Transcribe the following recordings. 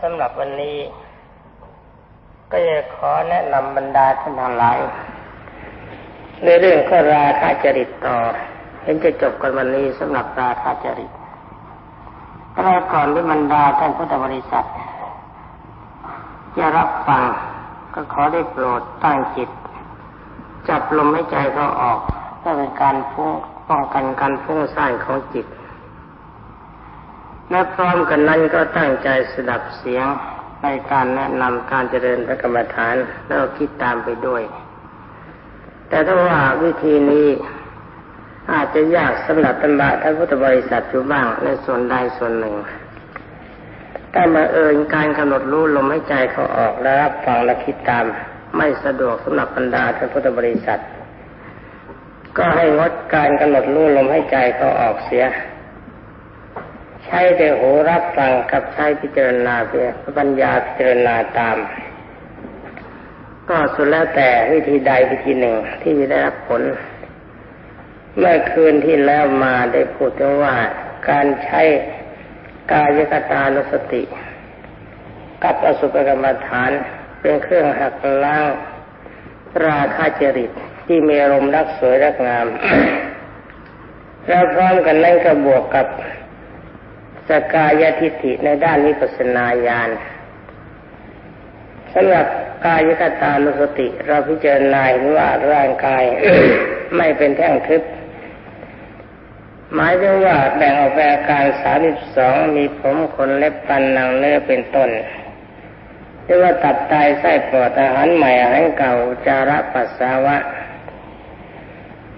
สำหรับวันนี้ ก็จะขอแนะนำบรรดาท่านทั้งหลายในเรื่องข้อราคาจริตต่อ เห็นจะจบกันวันนี้สำหรับราคาจริตแต่ก่อนที่บรรดาท่านพุทธบริษัทจะรับฟังก็ขอได้โปรดตั้งจิต จับลมหายใจเขาออกเพื่อเป็นการฟุ้งป้องกันการฟุ้งซ่านของจิต และพร้อมกันนั้นก็ตั้งใจสดับเสียงในการแนะนำการเจริญพระกรรมฐานแล้วคิดตามไปด้วย แต่ถ้าว่าวิธีนี้อาจจะยากสำหรับตรรดาท่านพุทธบริษัทอยู่บ้างในส่วนใดส่วนหนึ่ง แต่มาเอิญการกำหนดรู้ลมหายใจเขาออกและรับฟังและคิดตาม ไม่สะดวกสำหรับบรรดาท่านพุทธบริษัท ก็ให้งดการกำหนดรู้ลมหายใจเขาออกเสีย ใช้แต่หูรับฟังกับใช้พิจารณาเพื่อปัญญาพิจารณาตาม ก็สุดแล้วแต่วิธีใดวิธีหนึ่งที่จะได้รับผล เมื่อคืนที่แล้วมาได้พูดถึงว่าการใช้กายกตานุสติ กับอสุภกรรมฐานเป็นเครื่องหักล้างราคาจริตที่มีอารมณ์รักสวยรักงาม แล้วพร้อมกันนั้นก็บวกกับ สกายทิฏฐิในด้านวิปัสนาญาณสำหรับกายกตานุสติ เราพิจารณาเห็นว่าร่างกายไม่เป็นแท่งทึบ หมายถึงว่าแบ่งออกเป็นอาการสามสิบสองมีผมขนเล็บปันหนังเนื้อเป็นต้นเรียกว่าตับไตไส้ปอดอาหารใหม่อาหารเก่าจาระปัสสาวะ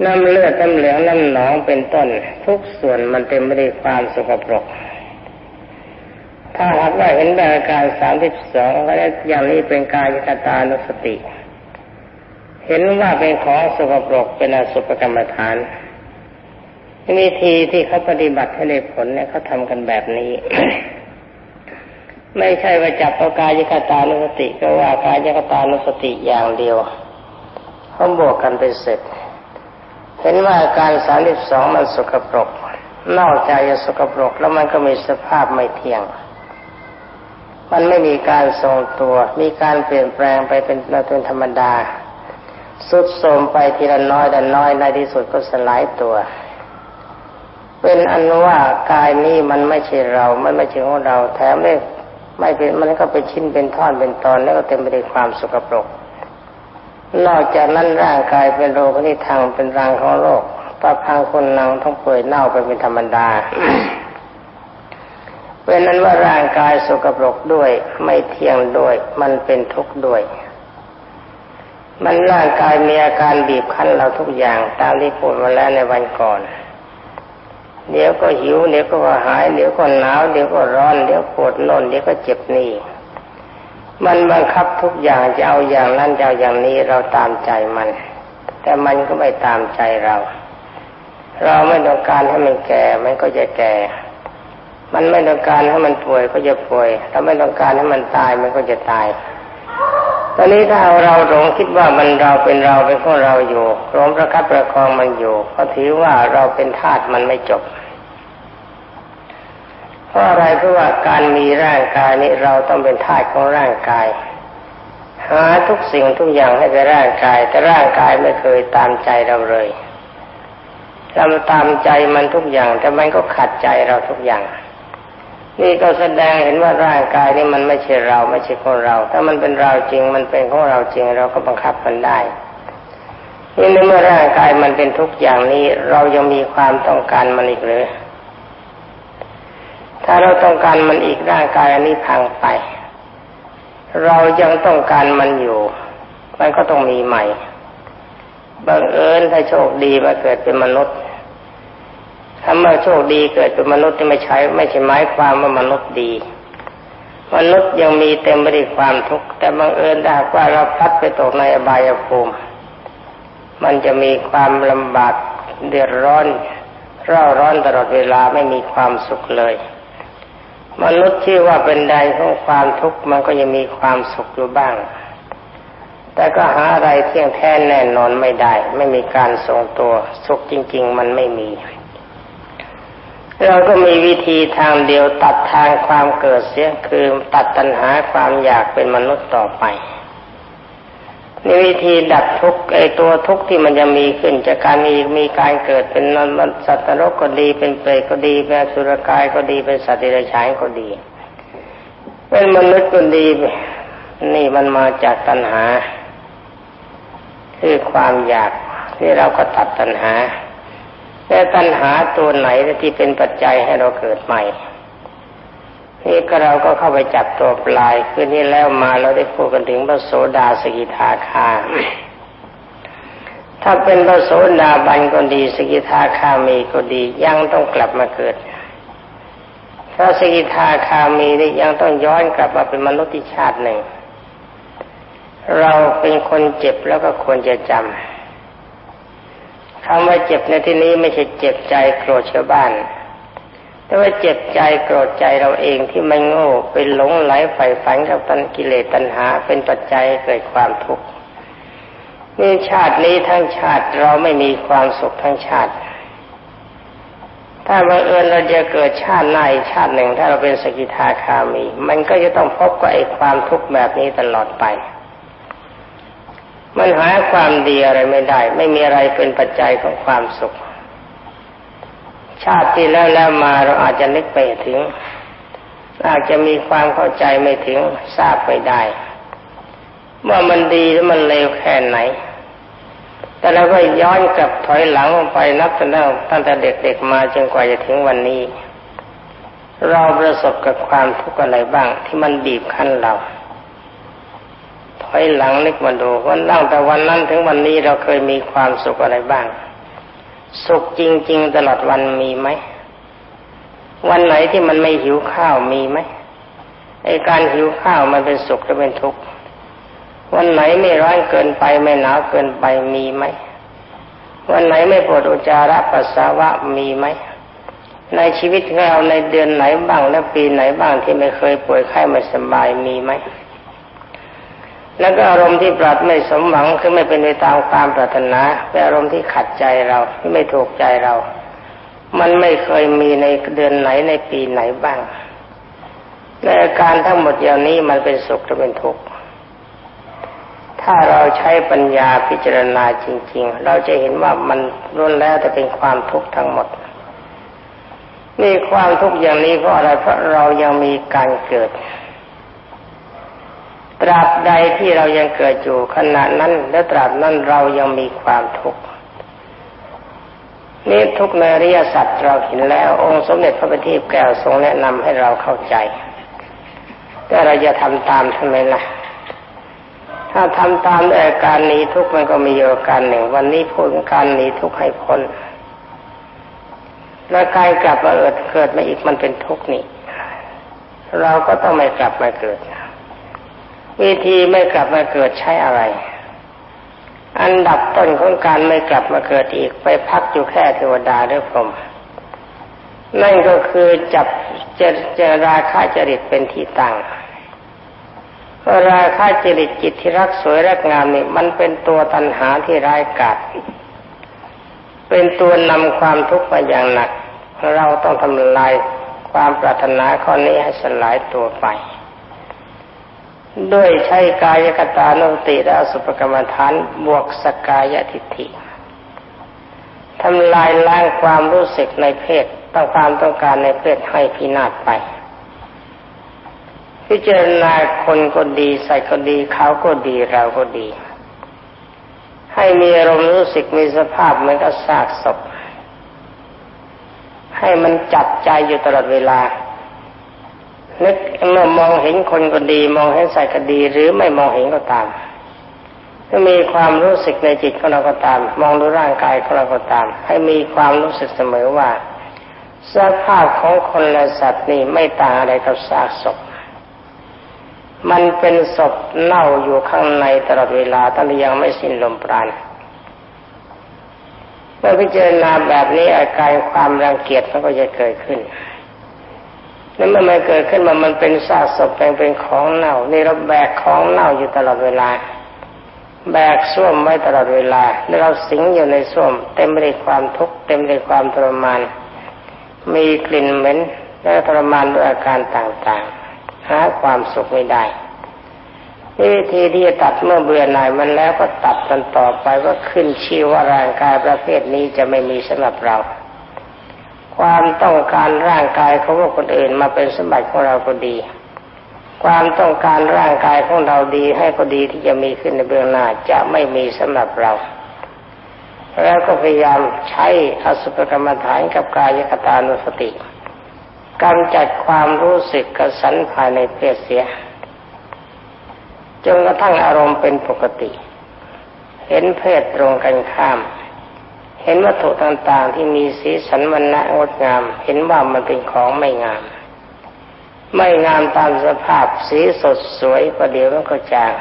น้ำเลือดน้ำเหลืองน้ำหนองเป็นต้น ทุกส่วนมันเต็มไปด้วยความสกปรก ถ้าหากว่าเห็นแบบอาการสามสิบสองก็ได้อย่างนี้เป็นกายกตานุสติ เห็นว่าเป็นของสกปรกเป็นอสุภกรรมฐานวิธีที่เขาปฏิบัติให้ได้ผลเนี่ยเขาทำกันแบบนี้ ไม่ใช่ว่าจับเอากายกตานุสติ ก็ว่ากายกตานุสติอย่างเดียวเขาบวกกันเป็นเสร็จ เห็นว่าการสามสิบสองมันสกปรกนอกจากจะสกปรกแล้วมันก็มีสภาพไม่เที่ยง มันไม่มีการทรงตัว มีการเปลี่ยนแปลงไปเป็นเป็นธรรมดา สุดโทมไปทีละน้อยแต่น้อยในที่สุดก็สลายตัว เป็นอันว่ากายนี้มันไม่ใช่เรา มันไม่ใช่ของเรา แถมไม่ไม่เป็นมันก็เป็นชิ้นเป็นท่อนเป็นตอนแล้วก็เต็มไปด้วยความสกปรก นอกจากนั้นร่างกายเป็นโรคที่ทางเป็นรังของโรคตาพังคนนังต้องเปื่อยเน่าไปเป็นธรรมดา เป็นนั้นว่าร่างกายสกปรกด้วย ไม่เที่ยงด้วย มันเป็นทุกข์ด้วย มันร่างกายมีอาการบีบคั้นเราทุกอย่างตามที่พูดมาแล้วในวันก่อนเดี๋ยวก็หิวเดี๋ยวก็หายเดี๋ยวก็หนาวเดี๋ยวก็ร้อนเดี๋ยวปวดโน่นเดี๋ยวก็เจ็บนี่ มันบังคับทุกอย่างจะเอาอย่างนั้นจะเอาอย่างนี้เราตามใจมัน แต่มันก็ไม่ตามใจเรา เราไม่ต้องการให้มันแก่มันก็จะแก่ มันไม่ต้องการให้มันป่วยก็จะป่วยเราไม่ต้องการให้มันตายมันก็จะตาย ตอนนี้ถ้าเราหลงคิดว่ามันเราเป็นเราเป็นของเราอยู่หลงประคับประคองมันอยู่ ก็ถือว่าเราเป็นทาสมันไม่จบ เพราะอะไรเพราะว่าการมีร่างกายนี้เราต้องเป็นทาสของร่างกาย หาทุกสิ่งทุกอย่างให้แก่ร่างกาย แต่ร่างกายไม่เคยตามใจเราเลยเราตามใจมันทุกอย่าง แต่มันก็ขัดใจเราทุกอย่าง นี่ก็แสดงเห็นว่าร่างกายนี่มันไม่ใช่เราไม่ใช่ของเรา ถ้ามันเป็นเราจริงมันเป็นของเราจริงเราก็บังคับมันได้นี่ในเมื่อร่างกายมันเป็นทุกอย่างนี้ เรายังมีความต้องการมันอีกหรือ ถ้าเราต้องการมันอีกร่างกายอันนี้พังไป เรายังต้องการมันอยู่ มันก็ต้องมีใหม่บังเอิญถ้าโชคดีมาเกิดเป็นมนุษย์ ถ้าเมื่อโชคดีเกิดเป็นมนุษย์ที่ไม่ใช้ไม่ใช่หมายความว่ามนุษย์ดี มนุษย์ยังมีเต็มไปด้วยความทุกข์แต่บังเอิญถ้าว่าเราพัดไปตกในอบายภูมิ มันจะมีความลำบากเดือดร้อนเร่าร้อนตลอดเวลาไม่มีความสุขเลย มนุษย์ที่ว่าเป็นใดของความทุกข์มันก็ยังมีความสุขอยู่บ้าง แต่ก็หาอะไรเที่ยงแท้แน่นอนไม่ได้ ไม่มีการทรงตัวสุขจริง ๆ มันไม่มี เราก็มีวิธีทางเดียวตัดทางความเกิดเสียคือตัดตัณหาความอยากเป็นมนุษย์ต่อไปนี่วิธีดับทุกไอตัวทุกที่มันจะมีขึ้นจากการมีมีการเกิดเป็นนนสัตว์นรกก็ดีเป็นเปรตก็ดีเป็นสุรกายก็ดีเป็นสัตว์เดรัจฉานก็ดี เป็นมนุษย์ก็ดี นี่มันมาจากตัณหา คือความอยากที่เราก็ตัดตัณหา แต่ตัณหาตัวไหนที่เป็นปัจจัยให้เราเกิดใหม่นี่ก็เราก็เข้าไปจับตัวปลายคือนี่แล้วมาเราได้พูดกันถึงพระโสดาสกิทาคา ถ้าเป็นพระโสดาบันก็ดีสกิทาคามีก็ดียังต้องกลับมาเกิด ถ้าสกิทาคามีนี่ยังต้องย้อนกลับมาเป็นมนุษย์ชาติหนึ่ง เราเป็นคนเจ็บแล้วก็ควรจะจำ คำว่าเจ็บในที่นี้ไม่ใช่เจ็บใจโกรธชาวบ้าน แต่ว่าเจ็บใจโกรธใจเราเองที่ไม่โง่เป็นหลงไหลใฝ่ฝันกับตันกิเลสตัณหาเป็นปัจจัยเกิดความทุกข์นี่ชาตินี้ทั้งชาติเราไม่มีความสุขทั้งชาติ ถ้าบังเอิญเราจะเกิดชาติหน้าอีกชาติหนึ่ง ถ้าเราเป็นสกิทาคามี มันก็จะต้องพบกับไอ้ความทุกข์แบบนี้ตลอดไป มันหาความดีอะไรไม่ได้ ไม่มีอะไรเป็นปัจจัยของความสุข ชาติที่แล้วแล้วมาเราอาจจะนึกไปถึง อาจจะมีความเข้าใจไม่ถึงทราบไปได้ ว่ามันดีหรือมันเลวแค่ไหน แต่เราก็ย้อนกลับถอยหลังไปนับตั้งแต่ตั้งแต่เด็กๆมาจนกว่าจะถึงวันนี้ เราประสบกับความทุกข์อะไรบ้างที่มันบีบคั้นเรา ถอยหลังนึกมาดูวันนั่งแต่วันนั้นถึงวันนี้เราเคยมีความสุขอะไรบ้าง สุขจริง ๆ ตลอดวันมีไหม วันไหนที่มันไม่หิวข้าวมีไหมไอการหิวข้าวมันเป็นสุขหรือเป็นทุกข์วันไหนไม่ร้อนเกินไปไม่หนาวเกินไปมีไหมวันไหนไม่ปวดอุจจาระปัสสาวะมีไหมในชีวิตเราในเดือนไหนบ้างและปีไหนบ้างที่ไม่เคยป่วยไข้ไม่สบายมีไหม แล้วก็อารมณ์ที่ปรารถไม่สมหวังคือไม่เป็นไปตามความปรารถนาเป็นอารมณ์ที่ขัดใจเราที่ไม่ถูกใจเรา มันไม่เคยมีในเดือนไหนในปีไหนบ้างในอาการทั้งหมดอย่างนี้มันเป็นสุขหรือเป็นทุกข์ถ้าเราใช้ปัญญาพิจารณาจริง ๆ เราจะเห็นว่ามันล้วนแล้วแต่เป็นความทุกข์ทั้งหมดนี่ความทุกข์อย่างนี้เพราะอะไรเพราะเรายังมีการเกิด ตราบใดที่เรายังเกิดอยู่ขณะนั้น และตราบนั้นเรายังมีความทุกข์นี่ทุกในริยสัตว์เราเห็นแล้ว องค์สมเด็จพระบัณฑิตแก้วทรงแนะนำให้เราเข้าใจ แต่เราจะทำตามทำไมล่ะ ถ้าทำตามอาการหนีทุกข์มันก็มีอาการหนึ่ง วันนี้พูดการหนีทุกข์ให้พ้นแล้วการกลับมาเกิดเกิดมาอีกมันเป็นทุกข์นี่ เราก็ต้องไม่กลับมาเกิด วิธีไม่กลับมาเกิดใช้อะไร อันดับต้นของการไม่กลับมาเกิดอีก ไปพักอยู่แค่เทวดาหรือพรหมนั่นก็คือจับเจเจราคาจริตเป็นที่ตั้งราคาจริตจิตที่รักสวยรักงามนี่มันเป็นตัวตัณหาที่ร้ายกาจเป็นตัวนำความทุกข์มาอย่างหนัก เราต้องทำลายความปรารถนาข้อนี้ให้สลายตัวไป ด้วยใช้กายกตานุติและสุปกรรมฐานบวกสกายทิฏฐิทำลายล้างความรู้สึกในเพศต้องความต้องการในเพศให้พินาศไป พิจารณาคนก็ดีใส่ก็ดีเขาก็ดีเราก็ดี ให้มีอารมณ์รู้สึกมีสภาพเหมือนกับซากศพให้มันจับใจอยู่ตลอดเวลา นึกเมื่อมองเห็นคนก็ดี มองเห็นสัตว์ก็ดี หรือไม่มองเห็นก็ตามถ้ามีความรู้สึกในจิตของเราก็ตาม มองดูร่างกายของเราก็ตาม ให้มีความรู้สึกเสมอว่าสภาพของคนและสัตว์นี่ไม่ต่างอะไรกับซากศพ มันเป็นศพเน่าอยู่ข้างในตลอดเวลาตั้งแต่ยังไม่สิ้นลมปราณเมื่อพิจารณาแบบนี้อาการความรังเกียจมันก็จะเกิดขึ้น แล้วเมื่อมันเกิดขึ้นมามันเป็นซากศพเป็นของเน่านี่เราแบกของเน่าอยู่ตลอดเวลา แบกส้วมไว้ตลอดเวลาแล้วเราสิงอยู่ในส้วม เต็มไปด้วยความทุกข์เต็มไปด้วยความทรมาน มีกลิ่นเหม็นและทรมานด้วยอาการต่างๆ หาความสุขไม่ได้วิธีที่จะตัดเมื่อเบื่อหน่ายมันแล้วก็ตัดกันต่อไปก็ขึ้นชื่อว่าร่างกายประเภทนี้จะไม่มีสำหรับเรา ความต้องการร่างกายของคนอื่นมาเป็นสมบัติของเราก็ดี ความต้องการร่างกายของเราดีให้ก็ดีที่จะมีขึ้นในเบื้องหน้าจะไม่มีสำหรับเราแล้วก็พยายามใช้อสุภกรรมฐานกับกายคตานุสติกำจัดความรู้สึกกระสันภายในเพศเสียจนกระทั่งอารมณ์เป็นปกติ เห็นเพศตรงกันข้าม เห็นวัตถุต่างๆ ที่มีสีสันวันณะงดงาม เห็นว่ามันเป็นของไม่งาม ไม่งามตามสภาพสีสดสวยประเดี๋ยวมันก็จาง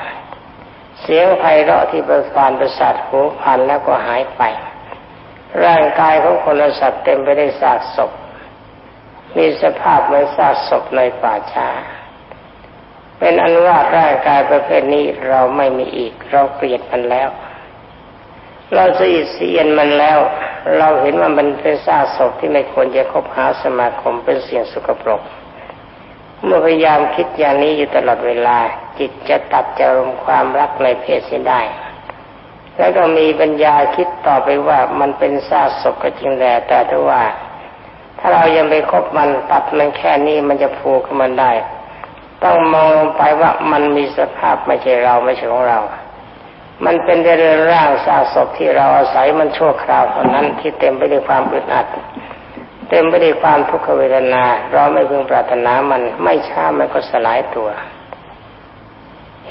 เสียงไพเราะที่ประสานประสาทหูพันแล้วก็หายไป ร่างกายของคนละสัตว์เต็มไปด้วยซากศพ มีสภาพเหมือนซากศพในป่าช้าเป็นอันว่าร่างกายประเภทนี้เราไม่มีอีก เราเกลียดมันแล้ว เราสะอิดเสียนมันแล้ว เราเห็นว่ามันเป็นซากศพที่ไม่ควรจะคบหาสมาคมเป็นเสียงสุกปรก เมื่อพยายามคิดอย่างนี้อยู่ตลอดเวลา จิตจะตัดจะรมความรักในเพศเสียได้ แล้วก็มีปัญญาคิดต่อไปว่ามันเป็นซากศพก็จริงแต่แต่ถ้าว่า ถ้าเรายังไปคบมันตัดมันแค่นี้มันจะผูกขึ้นมันได้ ต้องมองไปว่ามันมีสภาพไม่ใช่เราไม่ใช่ของเรา มันเป็นเรื่องร่างซากศพที่เราอาศัยมันชั่วคราวเท่านั้นที่เต็มไปด้วยความอึดอัด เต็มไปด้วยความทุกขเวทนา เราไม่พึงปรารถนามันไม่ช้ามันก็สลายตัว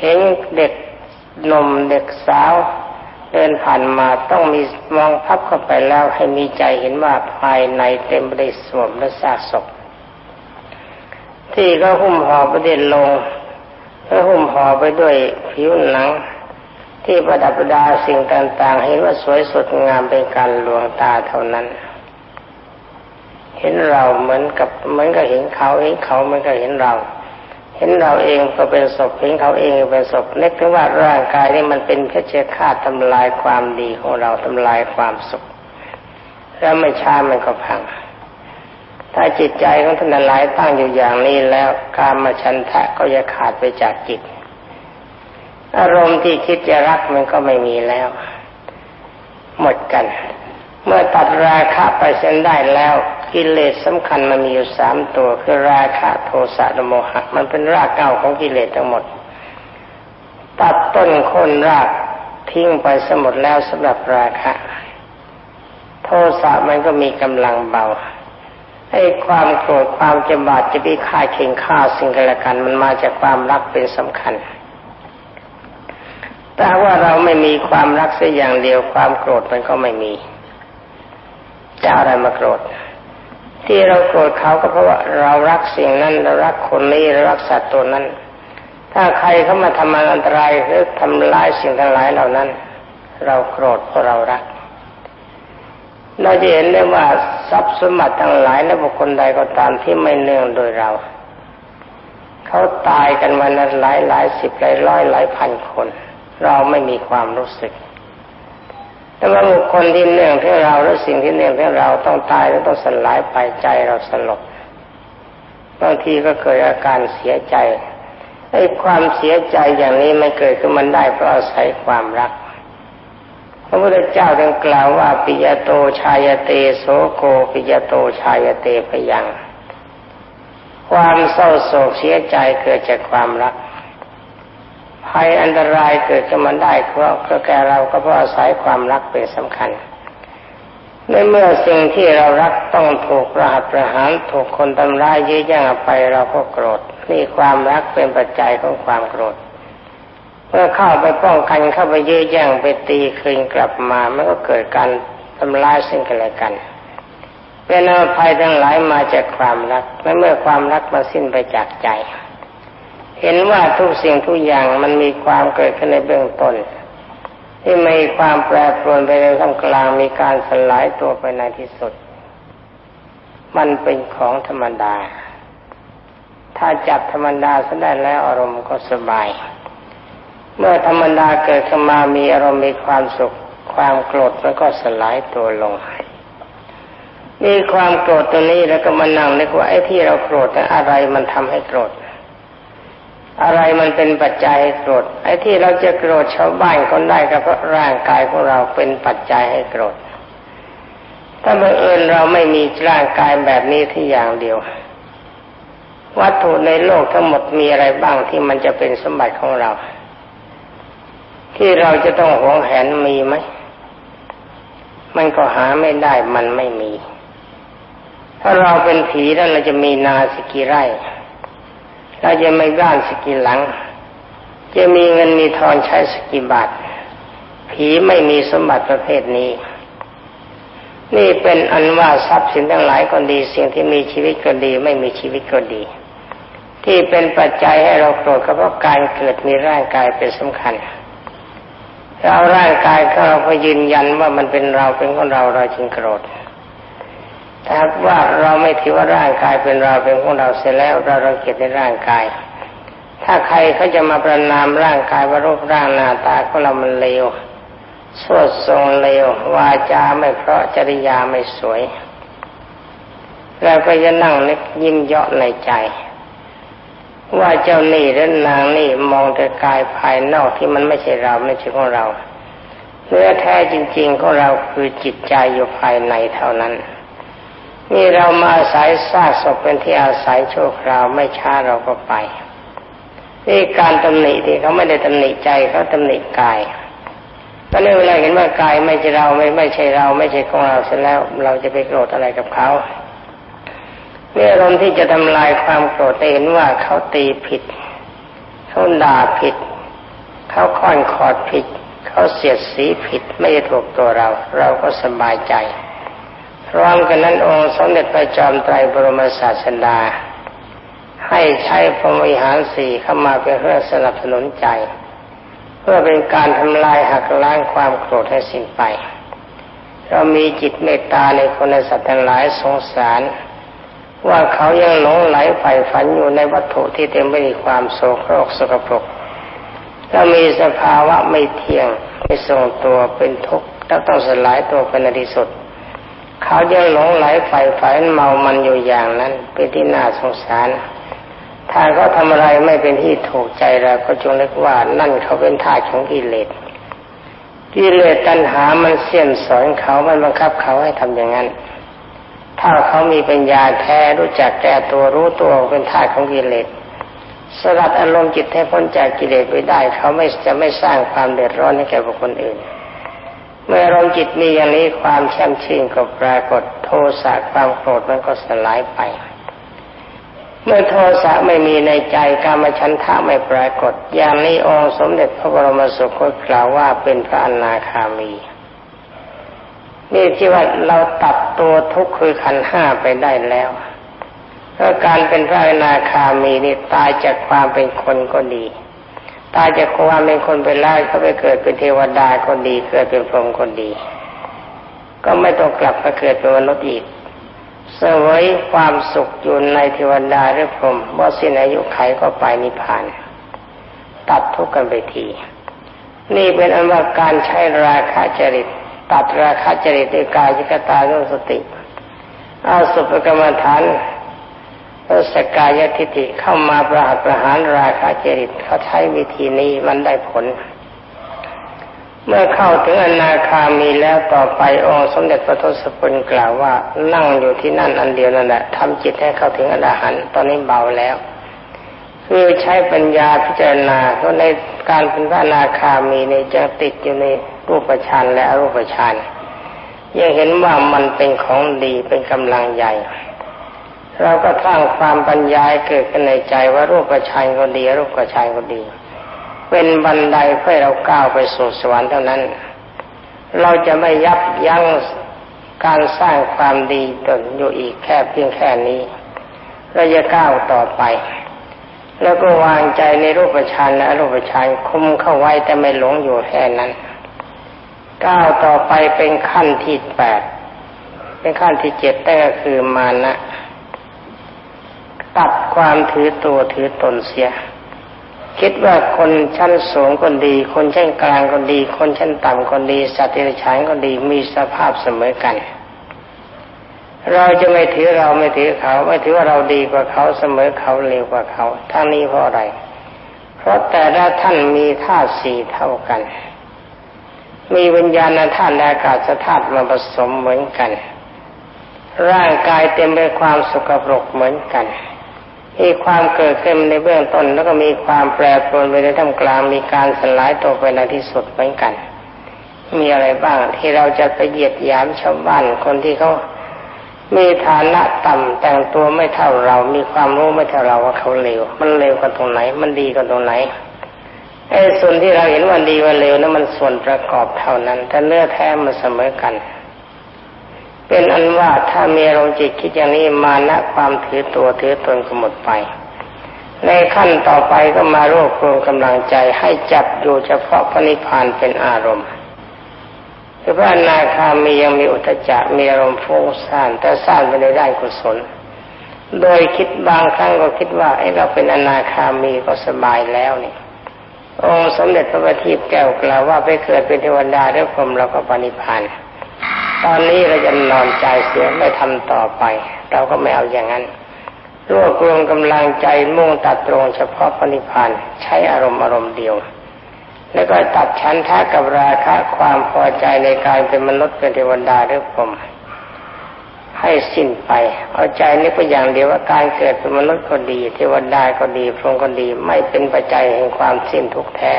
เห็นเด็กนมเด็กสาว เดินผ่านมาต้องมีมองพับเข้าไปแล้วให้มีใจเห็นว่าภายในเต็มไปด้วยสวมและซากศพที่เขาหุ้มห่อประเด็นลงแล้วหุ้มห่อไปด้วยผิวหนัง ที่ประดับประดาสิ่งต่างๆ เห็นว่าสวยสดงามเป็นการลวงตาเท่านั้น เห็นเราเหมือนกับเหมือนกับเห็นเขาเห็นเขาเหมือนกับเห็นเรา เห็นเราเองก็เป็นศพเห็นเขาเองเป็นศพนึกถึงว่าร่างกายนี้มันเป็นเพชฌฆาตทำลายความดีของเราทำลายความสุข แล้วไม่ช้ามันก็พังถ้าจิตใจของท่านหลายตั้งอยู่อย่างนี้แล้วการมาชันทะก็จะขาดไปจากจิต อารมณ์ที่คิดจะรักมันก็ไม่มีแล้ว หมดกัน เมื่อตัดราคะไปเส้นได้แล้ว กิเลสสำคัญมันมีอยู่สามตัวคือราคะโทสะโมหะ มันเป็นรากเก้าของกิเลสทั้งหมด ตัดต้นคนรากทิ้งไปสมดแล้วสำหรับราคะ โทสะมันก็มีกำลังเบาไอ้ความโกรธความจะบาดจะพิฆาตเข่งฆ่าสิ่งกันและกัน มันมาจากความรักเป็นสำคัญ แต่ว่าเราไม่มีความรักสักอย่างเดียวความโกรธมันก็ไม่มีจะอะไรมาโกรธ ที่เราโกรธเขาก็เพราะว่าเรารักสิ่งนั้นเรารักคนนี้เรารักสัตว์ตัวนั้น ถ้าใครเขามาทำอันตรายหรือทำร้ายสิ่งทั้งหลายเหล่านั้น เราโกรธเพราะเรารัก เราจะเห็นได้ว่าทรัพย์สมบัติทั้งหลายและบุคคลใดก็ตามที่ไม่เนื่องโดยเราเขาตายกันวันละหลายหลายสิบหลายร้อยหลายพันคน เราไม่มีความรู้สึก แต่ว่าบุคคลที่เนื่องที่เราและสิ่งที่เนื่องที่เราต้องตายแล้วต้องสลายไปใจเราสลบบางทีก็เกิดอาการเสียใจไอ้ความเสียใจอย่างนี้ไม่เกิดขึ้นมันได้เพราะอาศัยความรัก พระพุทธเจ้าจึงกล่าวว่าปิยโตชายเตโสโกปิยโตชายเตพยัง ความเศร้าโศกเสียใจเกิดจากความรัก ภัยอันตรายเกิดขึ้นมาได้เพราะก็แก่เราก็เพราะอาศัยความรักเป็นสำคัญในเมื่อสิ่งที่เรารักต้องถูกประหัตประหารถูกคนทำร้ายเยื้อแย่งไปเราก็โกรธนี่ความรักเป็นปัจจัยของความโกรธเมื่อเข้าไปป้องกันเข้าไปเยื้อแย่งไปตีคืนกลับมามันก็เกิดการทำลายซึ่งกันและกันเป็นอภัยทั้งหลายมาจากความรักและเมื่อความรักมาสิ้นไปจากใจ เห็นว่าทุกสิ่งทุกอย่างมันมีความเกิดขึ้นในเบื้องต้น ที่มีความแปรปรวนไปในท่ามกลางมีการสลายตัวไปในที่สุด มันเป็นของธรรมดา ถ้าจับธรรมดาซะได้แล้วอารมณ์ก็สบาย เมื่อธรรมดาเกิดขึ้นมามีอารมณ์มีความสุข ความโกรธมันก็สลายตัวลงมีความโกรธตัวนี้แล้วก็มานั่งนึกว่าไอ้ที่เราโกรธอะไรมันทำให้โกรธ อะไรมันเป็นปัจจัยให้โกรธไอ้ที่เราจะโกรธชาวบ้านคนได้ก็เพราะร่างกายของเราเป็นปัจจัยให้โกรธถ้าบังเอิญเราไม่มีร่างกายแบบนี้ที่อย่างเดียว วัตถุในโลกทั้งหมดมีอะไรบ้างที่มันจะเป็นสมบัติของเรา ที่เราจะต้องหวงแหนมีไหมมันก็หาไม่ได้มันไม่มี ถ้าเราเป็นผีแล้วเราจะมีนาสกิไร่ เราจะไม่บ้านสกิหลัง จะมีเงินมีทองใช้สกิบาท ผีไม่มีสมบัติประเภทนี้ นี่เป็นอันว่าทรัพย์สินทั้งหลายก็ดี สิ่งที่มีชีวิตก็ดี ไม่มีชีวิตก็ดี ที่เป็นปัจจัยให้เราโกรธก็เพราะการเกิดมีร่างกายเป็นสำคัญเราร่างกายของเราพยืนยันว่ามันเป็นเราเป็นของเราเราจึงโกรธ ถ้าว่าเราไม่ถือว่าร่างกายเป็นเราเป็นของเราเสร็จแล้วเราเราเกียดในร่างกาย ถ้าใครเขาจะมาประนามร่างกายว่ารูปร่างหน้าตาของเรามันเลวสวดทรงเลววาจาไม่เพราะจริยาไม่สวยเราก็จะนั่งนึกยิ้มเยาะในใจ ว่าเจ้านี่และนางนี่มองแต่กายภายนอกที่มันไม่ใช่เราไม่ใช่ของเราเนื้อแท้จริง ๆ ของเราคือจิตใจอยู่ภายในเท่านั้น นี่เรามาอาศัยซากศพเป็นที่อาศัยชั่วคราวไม่ช้าเราก็ไปนี่การตำหนิที่เขาไม่ได้ตำหนิใจเขาตำหนิกายตอนนี้เวลาเห็นว่ากายไม่ใช่เราไม่ไม่ใช่เรา ไม่ใช่ของเราเสร็จแล้ว เราจะไปโกรธอะไรกับเขาเนี่ยอารมณ์ที่จะทำลายความโกรธเห็นว่าเขาตีผิดเขาด่าผิดเขาค่อนขอดผิด เขาเสียดสีผิดไม่ถูกตัวเรา เราก็สบายใจ กันนั้นองค์สมเด็จพระจอมไตรบรมศาสดา ให้ใช้พรหมวิหารสี่เข้ามาเป็นเครื่องสนับสนุนใจ เพื่อเป็นการทำลายหักล้างความโกรธให้สิ้นไป เรามีจิตเมตตาในคนในสัตว์ทั้งหลายสงสารว่าเขายังหลงไหลใฝ่ฝันอยู่ในวัตถุที่เต็มไปด้วยความโศกโรคสกปรกถ้ามีสภาวะไม่เที่ยงไม่ทรงตัวเป็นทุกข์แล้วต้องสลายตัวเป็นอดีสุด เขายังหลงไหลฝ่ฝันเมามันอยู่อย่างนั้นเป็นที่น่าสงสารถ้าเขาทำอะไรไม่เป็นที่ถูกใจเราก็จงเรียกว่านั่นเขาเป็นท่าของกิเลสกิเลสตัณหามันเสี่ยมสอนเขามันบังคับเขาให้ทำอย่างนั้น ถ้าเขามีปัญญาแท้รู้จักแก้ตัวรู้ตัวเป็นท่าของกิเลสสลัดอารมณ์จิตให้พ้นจากกิเลสไปได้ เขาไม่จะไม่สร้างความเดือดร้อนให้แก่บุคคลอื่น เมื่อรมจิตมีอย่างนี้ความแช่มชื่นก็ปรากฏโทสะความโกรธมันก็สลายไป เมื่อโทสะไม่มีในใจการมชันทะไม่ปรากฏ อย่างนี้องค์สมเด็จพระบรมสุคตกล่าวว่าเป็นพระอนาคามีนี่ที่ว่าเราตัดตัวทุกข์คือขันห้าไปได้แล้วเพราะการเป็นพระอนาคามีนี่ตายจากความเป็นคนก็ดี ตายจากความเป็นคนไปแล้วก็ไปเกิดเป็นเทวดาก็ดี เกิดเป็นพรหมก็ดี ก็ไม่ต้องกลับมาเกิดเป็นมนุษย์อีกเสวยความสุขอยู่ในเทวดาหรือพรหมเมื่อสิ้นอายุไขก็ไปนิพพาน ตัดทุกข์กันไปที นี่เป็นอันว่าการใช้ราคะจริต ตัดราคะจริตด้วยกายจิกตาด้วยสติ เอาสุภกรรมฐาน สกายทิฏฐิเข้ามาประหัตประหารราคะจริตเขาใช้วิธีนี้มันได้ผล เมื่อเข้าถึงอนาคามีแล้วต่อไปองค์สมเด็จพระทศพลกล่าวว่านั่งอยู่ที่นั่นอันเดียวนั่นแหละทำจิตให้เข้าถึงอรหันต์ตอนนี้เบาแล้ว คือใช้ปัญญาพิจารณาเพราะในการเป็นพระอนาคามีในจะติดอยู่ในรูปฌานและอรูปฌานยังเห็นว่ามันเป็นของดีเป็นกำลังใหญ่ เราก็ทั้างความปัญญาเกิดขึ้นในใจว่ารูปฌานก็ดีรูปฌานก็ดี เป็นบันไดเพื่อเราก้าวไปสู่สวรรค์เท่านั้น เราจะไม่ยับยั้งการสร้างความดีตนอยู่อีกแค่เพียงแค่นี้เราจะก้าวต่อไป แล้วก็วางใจในรูปฌานและรูปฌานคุมเข้าไว้แต่ไม่หลงอยู่แค่นั้นก้าวต่อไปเป็นขั้นที่แปดเป็นขั้นที่เจ็ดนั่ก็คือมานะ ตัดความถือตัวถือตนเสีย คิดว่าคนชั้นสูงก็ดี คนชั้นกลางก็ดี คนชั้นต่ำก็ดี สัตว์เดรัจฉานก็ดีมีสภาพเสมอกัน เราจะไม่ถือเราไม่ถือเขา ไม่ถือว่าเราดีกว่าเขาเสมอเขาเลวกว่าเขาทั้งนี้เพราะอะไร เพราะแต่ละท่านมีธาตุสี่เท่ากัน มีวิญญาณธาตุและอากาศธาตุมาผสมเหมือนกันร่างกายเต็มไปความสกปรกเหมือนกัน มีความเกิดขึ้นในเบื้องต้น แล้วก็มีความแปรปรวนไปในท่ามกลางมีการสลายตัวไปในที่สุดเหมือนกัน มีอะไรบ้างที่เราจะไปเหยียดหยามชาวบ้านคนที่เขามีฐานะต่ำแต่งตัวไม่เท่าเรา มีความรู้ไม่เท่าเราว่าเขาเลว มันเลวกันตรงไหน มันดีกันตรงไหนไอ้ส่วนที่เราเห็นว่าดีว่าเลวนั้นมันส่วนประกอบเท่านั้น แต่เนื้อแท้มันเสมอกัน เป็นอันว่าถ้ามีอารมณ์จิตคิดอย่างนี้มานะความถือตัวถือตนก็หมดไป ในขั้นต่อไปก็มารวบรวมกำลังใจให้จับอยู่เฉพาะพระนิพพานเป็นอารมณ์คือพระอนาคามียังมีอุตจักมีอารมณ์ฟุ้งซ่านแต่ซ่านไปในด้านกุศล โดยคิดบางครั้งก็คิดว่าไอ้เราเป็นอนาคามีก็สบายแล้วนี่องค์สมเด็จพระบัณฑิตแก้วกล่าวว่าไปเกิดเป็นเทวดาหรือพรมเราก็ปณิพันธ์ ตอนนี้เราจะนอนใจเสียไม่ทำต่อไป เราก็ไม่เอาอย่างนั้นรวบรวมกำลังใจมุ่งตัดตรงเฉพาะปณิพันธ์ใช้อารมณ์อารมณ์เดียว แล้วก็ตัดชั้นท่ากับราคะความพอใจในการเป็นมนุษย์เป็นเทวดาหรือพรหมให้สิ้นไป เอาใจนี้ก็อย่างเดียวว่าการเกิดเป็นมนุษย์ก็ดี เทวดาก็ดีพรหมก็ดี ไม่เป็นปัจจัยแห่งความสิ้นทุกแท้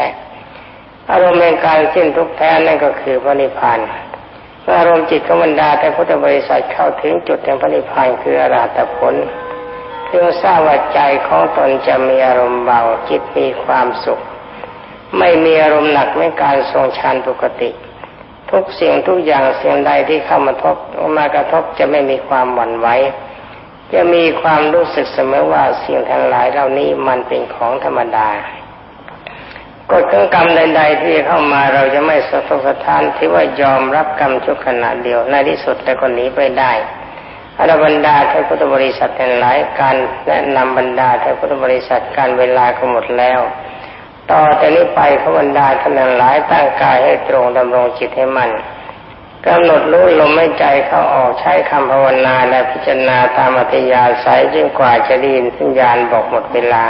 อารมณ์แห่งการสิ้นทุกแท้นั่นก็คือพระนิพพาน อารมณ์จิตของบรรดาแต่พุทธบริษัทเข้าถึงจุดแห่งพระนิพพานคืออรหัตผลเพื่อทราบว่าใจของตนจะมีอารมณ์เบาจิตมีความสุข ไม่มีอารมณ์หนักในการทรงฌานปกติ ทุกสิ่งทุกอย่างสิ่งใดที่เข้ามาทบมากระทบจะไม่มีความหวั่นไหวจะมีความรู้สึกเสมอว่าสิ่งทั้งหลายเหล่านี้มันเป็นของธรรมดา กฎของกรรมใด ๆ ที่เข้ามาเราจะไม่สะทกสะท้านที่ว่ายอมรับกรรมชั่วขณะเดียวในที่สุดแต่คนนี้ไปได้อรบรรดาท่านพุทธบริษัททั้งหลายการแนะนำบรรดาท่านพุทธบริษัทการเวลาก็หมดแล้ว ต่อแต่นี้ไปขบันดาท่านหลายตั้งกายให้ตรงดำรงจิตให้มันกำหนดรู้ลมไม่ใจเข้าออกใช้คำภาวนาและพิจารณาตามอัธยาศัยจนกว่าจะด้ยินสัญญาณบอกหมดเวลา